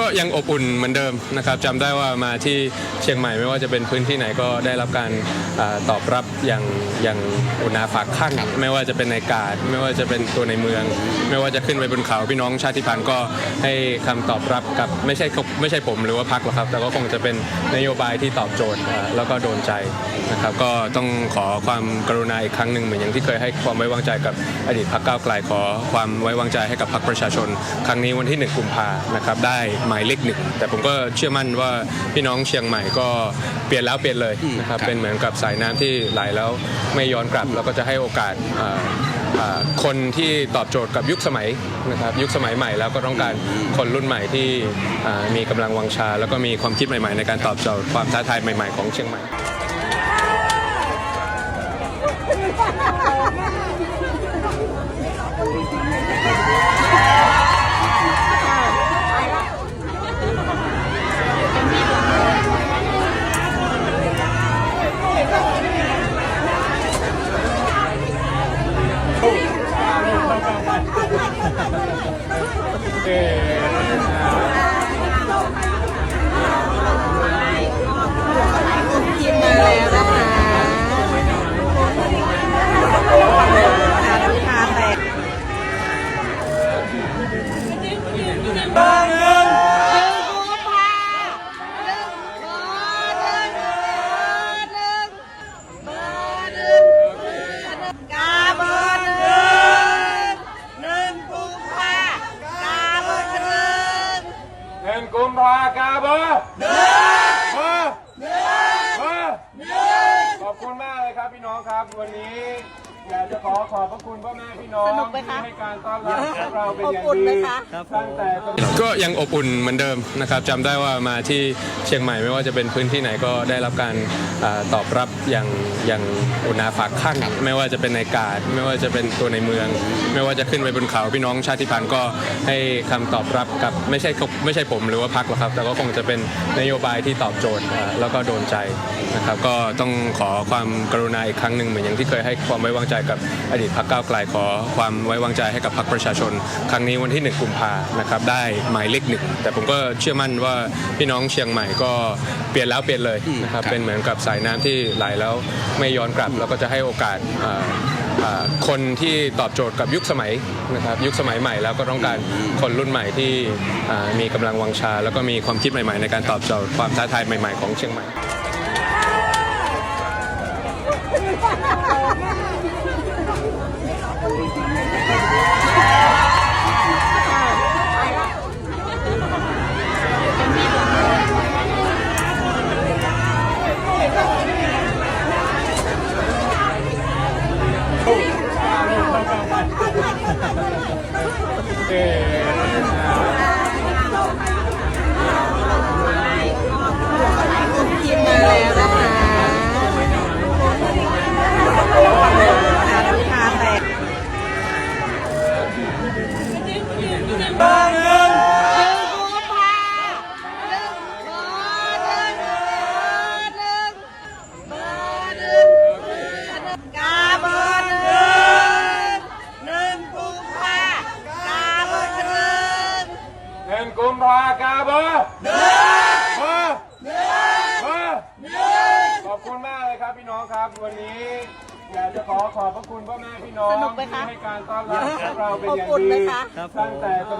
ก็ยังอบอุ่นเหมือนเดิมนะครับจำได้ว่ามาที่เชียงใหม่ไม่ว่าจะเป็นพื้นที่ไหนก็ได้รับการอตอบรับอย่างอย่างอุณาฝากข้างไม่ว่าจะเป็นในกาดไม่ว่าจะเป็นตัวในเมือง ไม่ว่าจะขึ้นไปบนเขาพี่น้องชาติพันธุ์ก็ให้คำตอบรับกับไม่ใช่ไม่ใช่ผมหรือว่าพักหรอกครับ แต่ก็คงจะเป็นนโยบายที่ตอบโจทย์แล้วก็โดนใจนะครับก็ต้องขอความกรุณาอีกครั้งหนึ่งเหมือนอย่างที่เคยให้ความไว้วางใจกับอดีตพรรคก้าวไกลขอความไว้วางใจให้กับพรรคประชาชน ครั้งนี้วันที่ 1 กุมภานะครับได้หมายเลขหนึ่งแต่ผมก็เชื่อมั่นว่าพี่น้องเชียงใหม่ก็เปลี่ยนแล้วเปลี่ยนเลยนะครับครับเป็นเหมือนกับสายน้ำที่ไหลแล้วไม่ย้อนกลับแล้วก็จะให้โอกาสอ่าอ่าคนที่ตอบโจทย์กับยุคสมัยนะครับยุคสมัยใหม่แล้วก็ต้องการคนรุ่นใหม่ที่อ่ามีกำลังวังชา แล้วก็มีความคิดใหม่ๆ ในการตอบโจทย์ความท้าทายใหม่ ๆ ของเชียงใหม่ งกุมภากาบอร์หนึ่งเบอร์หนึ่งเบอร์หนึ่งขอบคุณมากเลยครับพี่น้องครับวันนี้ อยากจะขอขอบพระคุณพ่อแม่พี่น้องสนุกไหมคะ ที่ให้การต้อนรับพวกเราเป็นอย่างอบอุ่นไหมดีคะตั้งแต่สมัย ก็ยังอบอุ่นเหมือนเดิมนะครับจำได้ว่ามาที่เชียงใหม่ไม่ว่าจะเป็นพื้นที่ไหนก็ได้รับการอาตอบรับอย่างอย่างอุณาฝากข้างไม่ว่าจะเป็นในกาดไม่ว่าจะเป็นตัวในเมือง ไม่ว่าจะขึ้นไปบนเขาพี่น้องชาติพันธุ์ก็ให้คำตอบรับกับไม่ใช่ไม่ใช่ผมหรือว่าพักหรอกครับ แต่ก็คงจะเป็นนโยบายที่ตอบโจทย์อ่าแล้วก็โดนใจนะครับก็ต้องขอความกรุณาอีกครั้งหนึ่งเหมือนอย่างที่เคยให้ความไว้วางใจกับอดีตพรรคก้าวไกลขอความไว้วางใจให้กับพรรคประชาชน ครั้งนี้วันที่ 1 กุมภานะครับได้หมายเลขหนึ่งแต่ผมก็เชื่อมั่นว่าพี่น้องเชียงใหม่ก็เปลี่ยนแล้วเปลี่ยนเลยนะครับครับเป็นเหมือนกับสายน้ำที่ไหลแล้วไม่ย้อนกลับ แล้วก็จะให้โอกาสอ่าอ่าคนที่ตอบโจทย์กับยุคสมัยนะครับยุคสมัยใหม่แล้วก็ต้องการคนรุ่นใหม่ที่อ่ามีกำลังวังชา แล้วก็มีความคิดใหม่ๆ ในการตอบโจทย์ความท้าทายใหม่ ๆ ของเชียงใหม่ทีม นึ่งกุมภากาเบอร์หนึ่งเบอร์หนึ่งเบอร์หนึ่งขอบคุณมากเลยครับพี่น้องครับ วันนี้อยากจะขอขอบพระคุณพ่อแม่พี่น้องสนุกไหมคะที่ให้การต้อนรับพวกเราเป็นอย่างอบอุ่นไหมดีคะตั้งแต่สมัย